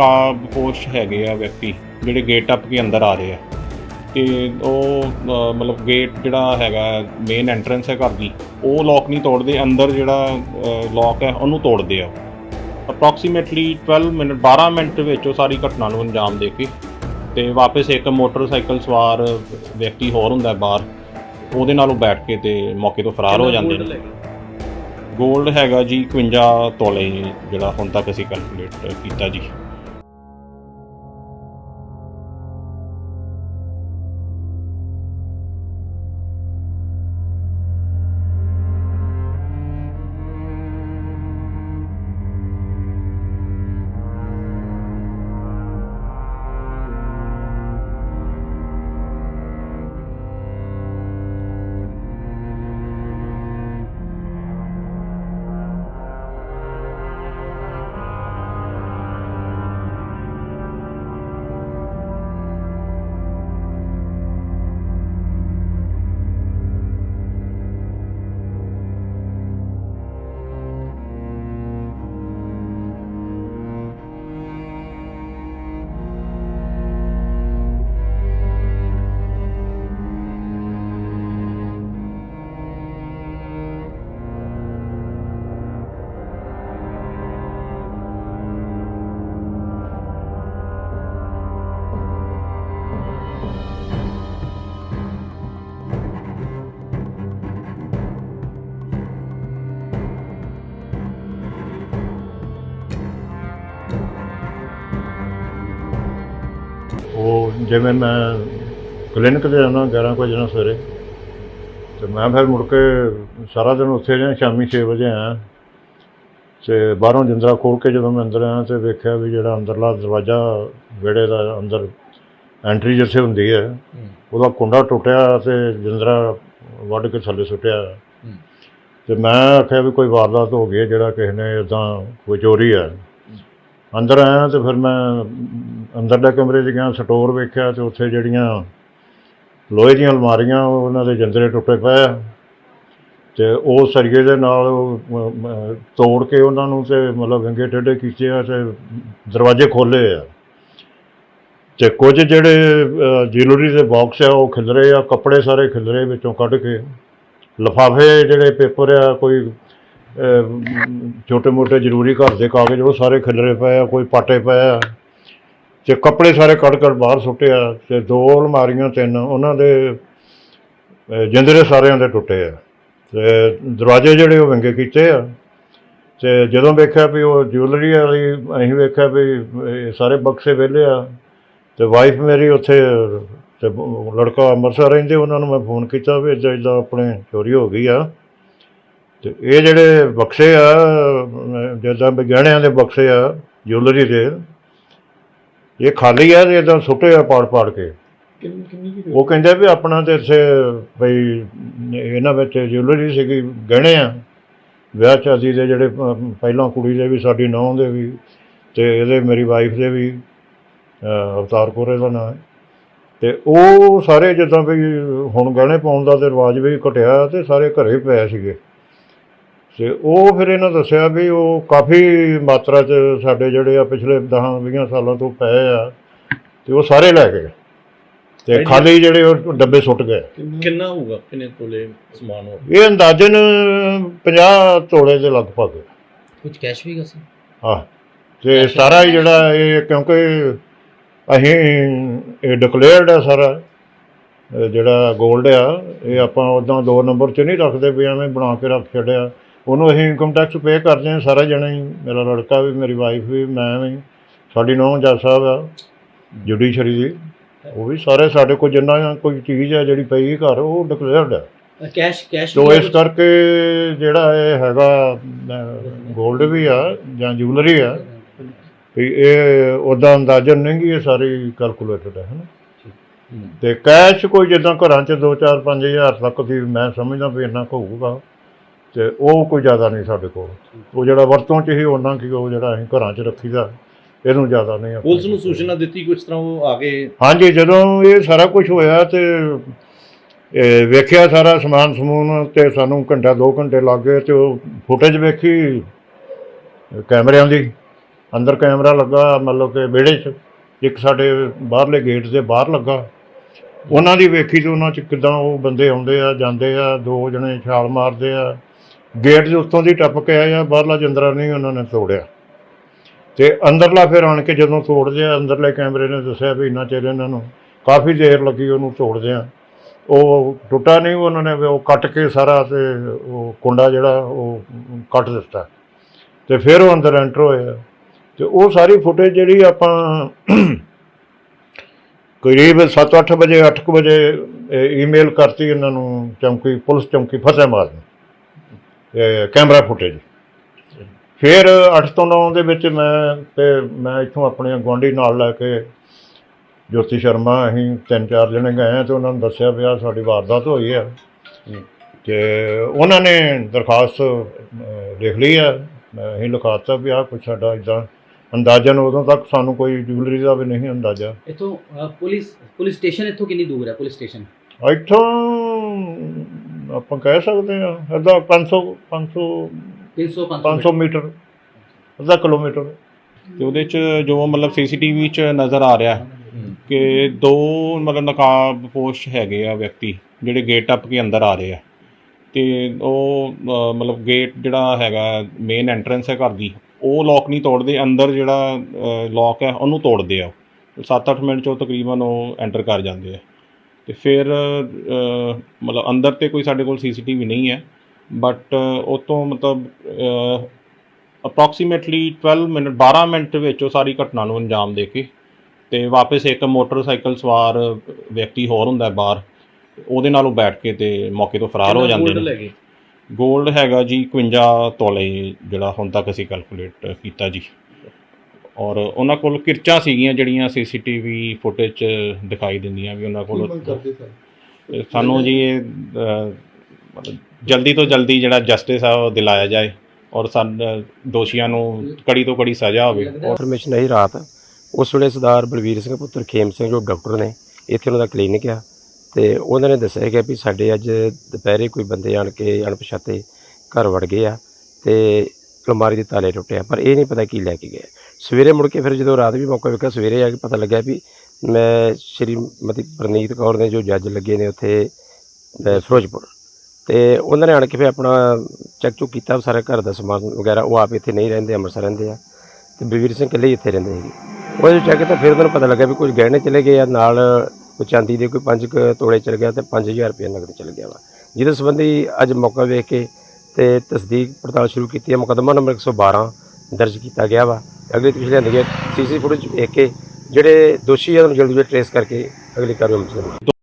ਨਕਾਬਪੋਸ਼ ਹੈਗੇ ਆ ਵਿਅਕਤੀ ਜਿਹੜੇ ਗੇਟ ਟੱਪ ਕੇ ਅੰਦਰ ਆ ਰਹੇ ਆ। ਤੇ ਉਹ ਅ, ਮਤਲਬ ਗੇਟ ਜਿਹੜਾ ਹੈਗਾ ਮੇਨ ਐਂਟਰੈਂਸ ਹੈ ਘਰ ਦੀ ਉਹ ਲੋਕ ਨਹੀਂ ਤੋੜਦੇ ਅੰਦਰ ਜਿਹੜਾ ਲੋਕ ਹੈ ਉਹਨੂੰ ਤੋੜਦੇ ਆ ਅਪਰੋਕਸੀਮੇਟਲੀ 12 ਮਿੰਟ 12 ਮਿੰਟ ਵਿੱਚ ਉਹ ਸਾਰੀ ਘਟਨਾ ਨੂੰ ਅੰਜਾਮ ਦੇ ਕੇ ਤੇ ਵਾਪਸ ਇੱਕ ਮੋਟਰਸਾਈਕਲ ਸਵਾਰ ਵਿਅਕਤੀ ਹੋਰ ਹੁੰਦਾ ਬਾਹਰ ਉਹਦੇ ਨਾਲ ਉਹ ਬੈਠ ਕੇ ਤੇ ਮੌਕੇ ਤੋਂ ਫਰਾਰ ਹੋ ਜਾਂਦੇ ਨੇ। 골ਡ ਹੈਗਾ ਜੀ 51 ਤੋਲੇ ਜਿਹੜਾ ਹੁਣ ਤੱਕ ਅਸੀਂ ਕੈਲਕੂਲੇਟ ਕੀਤਾ ਜੀ। ਉਹ ਜਿਵੇਂ ਮੈਂ ਕਲੀਨਿਕ ਤੇ ਜਾਂਦਾ 11 ਕੁ ਵਜੇ ਨਾਲ ਸਵੇਰੇ ਤੇ ਮੈਂ ਫਿਰ ਮੁੜ ਕੇ ਸਾਰਾ ਦਿਨ ਉੱਥੇ ਰਿਹਾ ਸ਼ਾਮੀ 6 ਵਜੇ ਆਇਆ। ਤੇ ਬਾਹਰੋਂ ਜਿੰਦਰਾ ਖੋਲ ਕੇ ਜਦੋਂ ਮੈਂ ਅੰਦਰ ਆਇਆ ਤੇ ਵੇਖਿਆ ਵੀ ਜਿਹੜਾ ਅੰਦਰਲਾ ਦਰਵਾਜ਼ਾ ਵਿਹੜੇ ਦਾ ਅੰਦਰ ਐਂਟਰੀ ਜਿੱਥੇ ਹੁੰਦੀ ਹੈ ਉਹਦਾ ਕੁੰਡਾ ਟੁੱਟਿਆ ਤੇ ਜਿੰਦਰਾ ਵੱਢ ਕੇ ਥੱਲੇ ਸੁੱਟਿਆ। ਤੇ ਮੈਂ ਆਖਿਆ ਵੀ ਕੋਈ ਵਾਰਦਾਤ ਹੋ ਗਈ ਹੈ ਜਿਹੜਾ ਕਿਸੇ ਨੇ ਇਦਾਂ ਕੋਈ ਚੋਰੀ ਹੈ। ਅੰਦਰ ਆਇਆ ਤੇ ਫਿਰ ਮੈਂ ਅੰਦਰਲੇ ਕਮਰੇ 'ਚ ਗਿਆ, ਸਟੋਰ ਵੇਖਿਆ ਤੇ ਉੱਥੇ ਜਿਹੜੀਆਂ ਲੋਹੇ ਦੀਆਂ ਅਲਮਾਰੀਆਂ ਉਹਨਾਂ ਦੇ ਜੰਦਰੇ ਟੁੱਟੇ ਪਏ ਆ। ਤੇ ਉਹ ਸਰੀਏ ਦੇ ਨਾਲ ਤੋੜ ਕੇ ਉਹਨਾਂ ਨੂੰ ਤੇ ਮਤਲਬ ਵਿੰਗੇ ਟੇਢੇ ਕੀਤੇ ਆ ਤੇ ਦਰਵਾਜ਼ੇ ਖੋਲੇ ਆ। ਤੇ ਕੁਝ ਜਿਹੜੇ ਜਿਊਲਰੀ ਦੇ ਬਾਕਸ ਆ, ਉਹ ਖਿਲਰੇ ਆ, ਕੱਪੜੇ ਸਾਰੇ ਖਿਲਰੇ ਵਿੱਚੋਂ ਕੱਢ ਕੇ। ਲਿਫਾਫੇ ਜਿਹੜੇ ਪੇਪਰ ਆ, ਕੋਈ ਛੋਟੇ ਮੋਟੇ ਜ਼ਰੂਰੀ ਘਰ ਦੇ ਕਾਗਜ਼, ਉਹ ਸਾਰੇ ਖਿਲਰੇ ਪਏ ਆ, ਕੋਈ ਪਾਟੇ ਪਏ ਆ। ਤੇ ਕੱਪੜੇ ਸਾਰੇ ਕੱਢ ਕੱਢ ਬਾਹਰ ਸੁੱਟੇ ਆ ਤੇ ਦੋ ਅਲਮਾਰੀਆਂ ਤਿੰਨ, ਉਹਨਾਂ ਦੇ ਜਿੰਦਰੇ ਸਾਰਿਆਂ ਦੇ ਟੁੱਟੇ ਆ। ਤੇ ਦਰਵਾਜ਼ੇ ਜਿਹੜੇ ਉਹ ਵਿੰਗੇ ਕੀਤੇ ਆ। ਤੇ ਜਦੋਂ ਵੇਖਿਆ ਵੀ ਉਹ ਜਿਊਲਰੀ ਵਾਲੀ, ਅਸੀਂ ਵੇਖਿਆ ਵੀ ਇਹ ਸਾਰੇ ਬਕਸੇ ਵਿਹਲੇ ਆ। ਤੇ ਵਾਈਫ ਮੇਰੀ ਉੱਥੇ, ਤੇ ਲੜਕਾ ਅੰਮ੍ਰਿਤਸਰ ਰਹਿੰਦੇ, ਉਹਨਾਂ ਨੂੰ ਮੈਂ ਫੋਨ ਕੀਤਾ ਵੀ ਇੱਦਾਂ ਇੱਦਾਂ ਆਪਣੇ ਚੋਰੀ ਹੋ ਗਈ ਆ। ਤੇ ਇਹ ਜਿਹੜੇ ਬਕਸੇ ਆ, ਜਿੱਦਾਂ ਗਹਿਣਿਆਂ ਦੇ ਬਕਸੇ ਆ ਜਿਊਲਰੀ ਦੇ ਇਹ ਖਾਲੀ ਆ ਤੇ ਇਦਾਂ ਸੁੱਟੇ ਆ ਪਾੜ ਪਾੜ ਕੇ। ਕਿੰਨੀ ਕਿੰਨੀ ਕੀ ਉਹ ਕਹਿੰਦੇ ਵੀ ਆਪਣਾ ਤੇ ਇੱਥੇ ਬਈ ਇਹਨਾਂ ਵਿੱਚ ਜਿਊਲਰੀ ਸੀਗੀ ਗਹਿਣੇ ਆ। ਵਿਆਹ ਸ਼ਾਦੀ ਦੇ ਜਿਹੜੇ ਪਹਿਲਾਂ ਕੁੜੀ ਦੇ ਵੀ ਸਾਡੀ ਨੌਂ ਦੇ ਵੀ ਤੇ ਇਹਦੇ ਮੇਰੀ ਵਾਈਫ ਦੇ ਵੀ ਅਵਤਾਰ ਕੋਰੇ ਦਾ ਨਾਂ ਹੈ। ਤੇ ਉਹ ਸਾਰੇ ਜਿੱਦਾਂ ਵੀ ਹੁਣ ਗਹਿਣੇ ਪਾਉਣ ਦਾ ਤੇ ਰਿਵਾਜ ਵੀ ਘਟਿਆ ਤੇ ਸਾਰੇ ਘਰੇ ਪਏ ਸੀਗੇ। ਤੇ ਉਹ ਫਿਰ ਇਹਨਾਂ ਦੱਸਿਆ ਵੀ ਉਹ ਕਾਫੀ ਮਾਤਰਾ 'ਚ ਸਾਡੇ ਜਿਹੜੇ ਆ ਪਿਛਲੇ 10 20 ਸਾਲਾਂ ਤੋਂ ਪਏ ਆ ਤੇ ਉਹ ਸਾਰੇ ਲੈ ਗਏ। ਤੇ ਖਾਲੀ ਜਿਹੜੇ ਉਹ ਡੱਬੇ ਸੁੱਟ ਗਏ। ਕਿੰਨਾ ਹੋਊਗਾ ਕਿੰਨੇ ਤੋਲੇ ਸਮਾਨ ਹੋ ਇਹ ਅੰਦਾਜ਼ਨ 50 ਤੋਲੇ ਦੇ ਲਗਭਗ। ਕੁਝ ਕੈਸ਼ ਵੀ ਸੀ? ਹਾਂ। ਤੇ ਸਾਰਾ ਹੀ ਜਿਹੜਾ ਇਹ ਕਿਉਂਕਿ ਅਸੀਂ ਇਹ ਡਿਕਲੇਅਰਡ ਹੈ ਸਾਰਾ ਜਿਹੜਾ 골ਡ ਆ ਇਹ ਆਪਾਂ ਉਦਾਂ ਦੋ ਨੰਬਰ 'ਚ ਨਹੀਂ ਰੱਖਦੇ ਵੀ ਐਵੇਂ ਬਣਾ ਕੇ ਰੱਖ ਛੱਡਿਆ। ਉਹਨੂੰ ਅਸੀਂ ਇਨਕਮ ਟੈਕਸ ਪੇ ਕਰਦੇ ਹਾਂ ਸਾਰਾ ਜਣਾ ਹੀ। ਮੇਰਾ ਲੜਕਾ ਵੀ ਮੇਰੀ ਵਾਈਫ ਵੀ ਮੈਂ ਵੀ। ਸਾਡੀ ਨੌਂ ਜੱਜ ਸਾਹਿਬ ਆ ਜੁਡੀਸ਼ਰੀ ਦੀ। ਉਹ ਵੀ ਸਾਰੇ ਸਾਡੇ ਕੋਲ ਜਿੰਨਾ ਕੋਈ ਚੀਜ਼ ਹੈ ਜਿਹੜੀ ਪਈ ਘਰ ਉਹ ਡਿਕਲੇਅਰਡ ਹੈ ਕੈਸ਼ ਕੈਸ਼ ਤੋ ਇਸ ਕਰਕੇ ਜਿਹੜਾ ਇਹ ਹੈਗਾ 골ਡ ਵੀ ਆ ਜਾਂ ਜੁਐਲਰੀ ਆ ਵੀ ਇਹ ਉਹਦਾ ਅੰਦਾਜ਼ਨ ਨਹੀਂ ਗੀ ਇਹ ਸਾਰੀ ਕੈਲਕੂਲੇਟਡ ਹੈ ਹਨਾ? ਤੇ ਕੈਸ਼ ਕੋਈ ਜਿੱਦਾਂ ਘਰਾਂ 'ਚ 2 4 5000 ਤੱਕ ਦੀ ਮੈਂ ਸਮਝਦਾ ਵੀ ਇੰਨਾ ਕੁ ਹੋਊਗਾ। ਤੇ ਉਹ ਕੋਈ ਜ਼ਿਆਦਾ ਨਹੀਂ ਸਾਡੇ ਕੋਲ। ਉਹ ਜਿਹੜਾ ਵਰਤੋਂ 'ਚ ਹੀ ਉਹਨਾਂ ਕੀ ਉਹ ਜਿਹੜਾ ਅਸੀਂ ਘਰਾਂ 'ਚ ਰੱਖੀਦਾ ਇਹਨੂੰ ਜ਼ਿਆਦਾ ਨਹੀਂ ਆਪਣੇ ਪੁਲਿਸ ਨੂੰ ਸੂਚਨਾ ਦਿੱਤੀ ਕਿਸ ਤਰ੍ਹਾਂ ਉਹ ਆ ਗਏ? ਹਾਂਜੀ ਜਦੋਂ ਇਹ ਸਾਰਾ ਕੁਝ ਹੋਇਆ ਤੇ ਇਹ ਵੇਖਿਆ ਸਾਰਾ ਸਮਾਨ ਸਮੂਨ ਤੇ ਸਾਨੂੰ ਘੰਟਾ 2 ਘੰਟੇ ਲੱਗ ਗਏ ਤੇ ਉਹ ਫੁਟੇਜ ਵੇਖੀ ਕੈਮਰਿਆਂ ਦੀ। ਅੰਦਰ ਕੈਮਰਾ ਲੱਗਾ ਮਤਲਬ ਕਿ ਵਿਹੜੇ 'ਚ ਇੱਕ ਸਾਡੇ ਬਾਹਰਲੇ ਗੇਟ ਦੇ ਬਾਹਰ ਲੱਗਾ। ਉਹਨਾਂ ਦੀ ਵੇਖੀ ਤੇ ਉਹਨਾਂ 'ਚ ਕਿਦਾਂ ਉਹ ਬੰਦੇ ਆਉਂਦੇ ਆ ਜਾਂਦੇ ਆ ਦੋ ਜਣੇ ਛਾਲ ਮਾਰਦੇ ਆ। ਗੇਟ ਦੇ ਉੱਤੋਂ ਦੀ ਟੱਪ ਕੇ ਆਏ ਆ, ਬਾਹਰਲਾ ਜੰਦਰਾ ਨਹੀਂ ਉਹਨਾਂ ਨੇ ਤੋੜਿਆ। ਤੇ ਅੰਦਰਲਾ ਫਿਰ ਆਣ ਕੇ ਜਦੋਂ ਤੋੜਦੇ ਆ, ਅੰਦਰਲੇ ਕੈਮਰੇ ਨੇ ਦੱਸਿਆ ਵੀ ਇੰਨਾ ਚਿਰ ਇਹਨਾਂ ਨੂੰ ਕਾਫੀ ਦੇਰ ਲੱਗੀ ਉਹਨੂੰ ਤੋੜਦੇ ਆ ਉਹ ਟੁੱਟਾ ਨਹੀਂ, ਉਹਨਾਂ ਨੇ ਵੀ ਉਹ ਕੱਟ ਕੇ ਸਾਰਾ ਤੇ ਉਹ ਕੁੰਡਾ ਜਿਹੜਾ ਉਹ ਕੱਟ ਦਿੱਤਾ। ਤੇ ਫਿਰ ਉਹ ਅੰਦਰ ਐਂਟਰ ਹੋਇਆ ਆ। ਤੇ ਉਹ ਸਾਰੀ ਫੁਟੇਜ ਜਿਹੜੀ ਆਪਾਂ ਕਰੀਬ 7-8 ਵਜੇ 8 ਵਜੇ ਈਮੇਲ ਕਰਤੀ ਇਹਨਾਂ ਨੂੰ ਚੌਂਕੀ, ਪੁਲਿਸ ਚੌਂਕੀ ਫਤਿਹਮਾਰ ਨੂੰ। Camera footage. ਫਿਰ 8 ਤੋਂ 9 ਦੇ ਵਿੱਚ ਮੈਂ ਤੇ ਮੈਂ ਇੱਥੋਂ ਆਪਣੇ ਗੁਆਂਢੀ ਨਾਲ ਲੈ ਕੇ ਜੋਤੀ ਸ਼ਰਮਾ ਅਸੀਂ ਤਿੰਨ ਚਾਰ ਜਣੇ ਗਏ ਆ ਤੇ ਉਹਨਾਂ ਨੂੰ ਦੱਸਿਆ ਵੀ ਆਹ ਸਾਡੀ ਵਾਰਦਾਤ ਹੋਈ ਆ। ਤੇ ਉਹਨਾਂ ਨੇ ਦਰਖਾਸਤ ਲਿਖ ਲਈ ਆ। ਅਸੀਂ ਲਿਖਾਤਾ ਵੀ ਆਹ ਕੁਛ ਸਾਡਾ ਇਦਾਂ ਅੰਦਾਜ਼ਨ ਉਦੋਂ ਤੱਕ ਸਾਨੂੰ ਕੋਈ ਜੁਐਲਰੀ ਦਾ ਵੀ ਨਹੀਂ ਅੰਦਾਜ਼ਾ। ਇੱਥੋਂ ਪੁਲਿਸ ਪੁਲਿਸ ਸਟੇਸ਼ਨ ਇੱਥੋਂ ਕਿੰਨੀ ਦੂਰ ਹੈ? Police station? ਇੱਥੋਂ ਆਪਾਂ ਕਹਿ ਸਕਦੇ ਆ ਅੱਧਾ 500 500 300 500 ਮੀਟਰ। ਅੱਧਾ ਕਿਲੋਮੀਟਰ। ਤੇ ਉਹਦੇ ਚ ਜੋ ਮਤਲਬ ਸੀਸੀਟੀਵੀ ਚ ਨਜ਼ਰ ਆ ਰਿਹਾ ਕਿ ਦੋ ਮਤਲਬ ਨਕਾਬ ਪੋਸ਼ ਹੈਗੇ ਆ ਵਿਅਕਤੀ ਜਿਹੜੇ ਗੇਟ ਟੱਪ ਕੇ ਅੰਦਰ ਆ ਰਹੇ ਆ। ਤੇ ਉਹ ਅ, ਮਤਲਬ ਗੇਟ ਜਿਹੜਾ ਹੈਗਾ ਮੇਨ ਐਂਟਰੈਂਸ ਹੈ ਘਰ ਦੀ ਉਹ ਲੋਕ ਨਹੀਂ ਤੋੜਦੇ ਅੰਦਰ ਜਿਹੜਾ ਲੋਕ ਹੈ ਉਹਨੂੰ ਤੋੜਦੇ ਆ 7-8 ਮਿੰਟ ਚੋਂ ਤਕਰੀਬਨ ਉਹ ਐਂਟਰ ਕਰ ਜਾਂਦੇ ਆ। ਤੇ ਫਿਰ ਮਤਲਬ ਅੰਦਰ ਤੇ ਕੋਈ ਸਾਡੇ ਕੋਲ ਸੀਸੀਟੀਵੀ ਨਹੀਂ ਹੈ ਬਟ ਉਹ ਤੋਂ ਮਤਲਬ ਅਪਰੋਕਸੀਮੇਟਲੀ 12 ਮਿੰਟ 12 ਮਿੰਟ ਵਿੱਚ ਉਹ ਸਾਰੀ ਘਟਨਾ ਨੂੰ ਅੰਜਾਮ ਦੇ ਕੇ ਤੇ ਵਾਪਸ ਇੱਕ ਮੋਟਰਸਾਈਕਲ ਸਵਾਰ ਵਿਅਕਤੀ ਹੋਰ ਹੁੰਦਾ ਬਾਹਰ ਉਹਦੇ ਨਾਲ ਉਹ ਬੈਠ ਕੇ ਤੇ ਮੌਕੇ ਤੋਂ ਫਰਾਰ ਹੋ ਜਾਂਦੇ ਨੇ। ਲੱਗੇ 골ਡ ਹੈਗਾ ਜੀ 51 ਤੋਲੇ ਜਿਹੜਾ ਹੁਣ ਤੱਕ ਅਸੀਂ ਕੈਲਕੂਲੇਟ ਕੀਤਾ ਜੀ। ਔਰ ਉਹਨਾਂ ਕੋਲ ਕਿਰਚਾਂ ਸੀਗੀਆਂ ਜਿਹੜੀਆਂ ਸੀਸੀਟੀਵੀ ਫੁਟੇਜ 'ਚ ਦਿਖਾਈ ਦਿੰਦੀਆਂ ਵੀ ਉਹਨਾਂ ਕੋਲ ਸਾਨੂੰ ਜੀ ਇਹ ਅ, ਮਤਲਬ ਜਲਦੀ ਤੋਂ ਜਲਦੀ ਜਿਹੜਾ ਜਸਟਿਸ ਆ ਉਹ ਦਿਲਾਇਆ ਜਾਏ ਔਰ ਸਾਡੇ ਦੋਸ਼ੀਆਂ ਨੂੰ ਕੜੀ ਤੋਂ ਕੜੀ ਸਜ਼ਾ ਹੋਵੇ। ਔਰ ਇਨਫੋਰਮੇਸ਼ਨ ਆਈ ਰਾਤ। ਉਸ ਵੇਲੇ ਸਰਦਾਰ ਬਲਵੀਰ ਸਿੰਘ ਪੁੱਤਰ ਖੇਮ ਸਿੰਘ ਜੋ ਡਾਕਟਰ ਨੇ ਇੱਥੇ ਉਹਨਾਂ ਦਾ ਕਲੀਨਿਕ ਆ ਤੇ ਉਹਨਾਂ ਨੇ ਦੱਸਿਆ ਕਿ ਵੀ ਸਾਡੇ ਅੱਜ ਦੁਪਹਿਰੇ ਕੋਈ ਬੰਦੇ ਆਣ ਕੇ ਅਣਪਛਾਤੇ ਘਰ ਵੜ ਗਏ ਆ ਤੇ ਅਲਮਾਰੀ ਦੇ ਤਾਲੇ ਟੁੱਟਿਆ ਪਰ ਇਹ ਨਹੀਂ ਪਤਾ ਕੀ ਲੈ ਕੇ ਗਿਆ ਸਵੇਰੇ ਮੁੜ ਕੇ ਫਿਰ ਜਦੋਂ ਰਾਤ ਵੀ ਮੌਕਾ ਵੇਖਿਆ, ਸਵੇਰੇ ਆ ਕੇ ਪਤਾ ਲੱਗਿਆ ਵੀ ਮੈਂ ਸ਼੍ਰੀਮਤੀ ਪ੍ਰਨੀਤ ਕੌਰ ਨੇ ਜੋ ਜੱਜ ਲੱਗੇ ਨੇ ਉੱਥੇ ਫਿਰੋਜ਼ਪੁਰ। ਤੇ ਉਹਨਾਂ ਨੇ ਆਣ ਕੇ ਫਿਰ ਆਪਣਾ ਚੈੱਕ ਚੁੱਕ ਕੀਤਾ ਸਾਰਾ ਘਰ ਦਾ ਸਮਾਨ ਵਗੈਰਾ, ਉਹ ਆਪ ਇੱਥੇ ਨਹੀਂ ਰਹਿੰਦੇ, ਅੰਮ੍ਰਿਤਸਰ ਰਹਿੰਦੇ ਆ। ਤੇ ਬਲਵੀਰ ਸਿੰਘ ਇਕੱਲੇ ਹੀ ਇੱਥੇ ਰਹਿੰਦੇ ਹੈਗੇ ਉਹ ਜਦੋਂ ਚੈੱਕ ਕੀਤਾ ਫਿਰ ਉਹਨਾਂ ਨੂੰ ਪਤਾ ਲੱਗਾ ਵੀ ਕੁਝ ਗਹਿਣੇ ਚਲੇ ਗਏ ਆ, ਨਾਲ ਕੋਈ ਚਾਂਦੀ ਦੇ ਕੋਈ 5 ਤੋਲੇ ਚਲ ਗਿਆ ਤੇ 5000 ਰੁਪਏ ਨਗਦ ਚਲ ਗਿਆ ਵਾ। ਜਿਹਦੇ ਸੰਬੰਧੀ ਅੱਜ ਮੌਕਾ ਵੇਖ ਕੇ ਤੇ ਤਸਦੀਕ ਪੜਤਾਲ ਸ਼ੁਰੂ ਕੀਤੀ ਹੈ। ਮੁਕੱਦਮਾ ਨੰਬਰ 112 ਦਰਜ ਕੀਤਾ ਗਿਆ ਵਾ। ਅਗਲੀ ਤਫਸੀਲ ਲਿਆਂਦੀ ਗਈ ਸੀਸੀ ਫੁਟੇਜ ਵੇਖ ਕੇ ਜਿਹੜੇ ਦੋਸ਼ੀ ਆ, ਉਹਨਾਂ ਨੂੰ ਜਲਦੀ ਜਲਦੀ ਟ੍ਰੇਸ ਕਰਕੇ ਅਗਲੀ ਕਾਰਵਾਈ ਅਮਲ